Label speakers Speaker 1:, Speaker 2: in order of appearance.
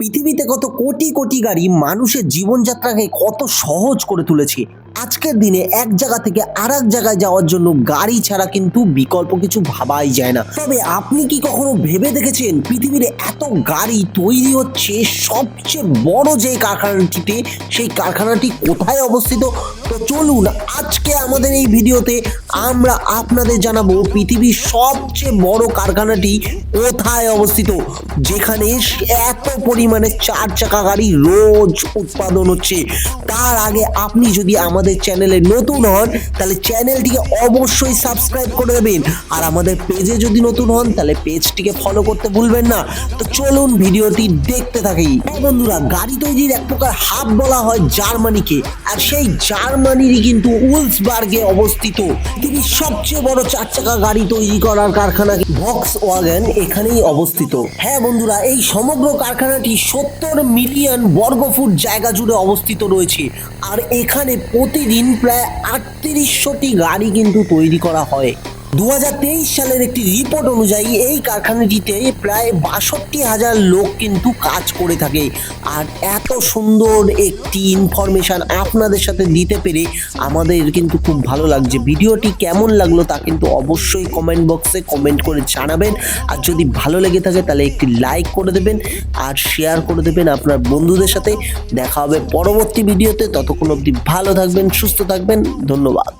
Speaker 1: পৃথিবীতে কত কোটি কোটি গাড়ি মানুষের জীবনযাত্রাকে কত সহজ করে তুলেছে। আজকের দিনে এক জায়গা থেকে আর এক জায়গায় যাওয়ার জন্য গাড়ি ছাড়া কিন্তু বিকল্প কিছু ভাবাই যায় না। তবে আপনি কি কখনো ভেবে দেখেছেন পৃথিবীর এত গাড়ি তৈরি হচ্ছে সবচেয়ে বড় যে কারখানাটিতে? সেই কারখানাটি কোথায় অবস্থিত? তো চলুন আজকে আমাদের এই ভিডিওতে আমরা আপনাদের জানাব পৃথিবীর সবচেয়ে বড় কারখানাটি কোথায় অবস্থিত? যেখানে এত পরিমাণে চার চাকা গাড়ি রোজ উৎপাদন হচ্ছে। তার আগে আপনি যদি আমাদের চ্যানেলে নতুন হন, তাহলে চ্যানেলটিকে অবশ্যই সাবস্ক্রাইব করে দেবেন। আর আমাদের পেজে যদি নতুন হন, তাহলে পেজটিকে ফলো করতে ভুলবেন না। তো চলুন ভিডিওটি দেখতে থাকি। হ্যাঁ বন্ধুরা, গাড়ি তৈরির এক প্রকার হাব বলা হয় জার্মানিকে, আর সেই জার্মানিরই কিন্তু উলসবার্গে অবস্থিত। পৃথিবীর সবচেয়ে বড় চার চাকা গাড়ি তৈরি করার কারখানা ভক্স ওয়াগন এখানেই অবস্থিত। হ্যাঁ বন্ধুরা, এই সমগ্র কারখানাটি সত্তর মিলিয়ন বর্গফুট জায়গা জুড়ে অবস্থিত রয়েছে। আর এখানে প্রতিদিন প্রায় আটত্রিশশোটি গাড়ি কিন্তু তৈরি করা হয়। দু হাজার তেইশ সালের একটি রিপোর্ট অনুযায়ী এই কারখানাটিতে প্রায় বাষট্টি হাজার লোক কিন্তু কাজ করে থাকে। আর এত সুন্দর একটি ইনফরমেশন আপনাদের সাথে দিতে পেরে আমাদের কিন্তু খুব ভালো লাগছে। ভিডিওটি কেমন লাগল তা কিন্তু অবশ্যই কমেন্ট বক্সে কমেন্ট করে জানাবেন। আর যদি ভালো লেগে থাকে তাহলে একটি লাইক করে দেবেন আর শেয়ার করে দেবেন আপনার বন্ধুদের সাথে। দেখা হবে পরবর্তী ভিডিওতে ততক্ষণ অবধি ভালো থাকবেন, সুস্থ থাকবেন। ধন্যবাদ।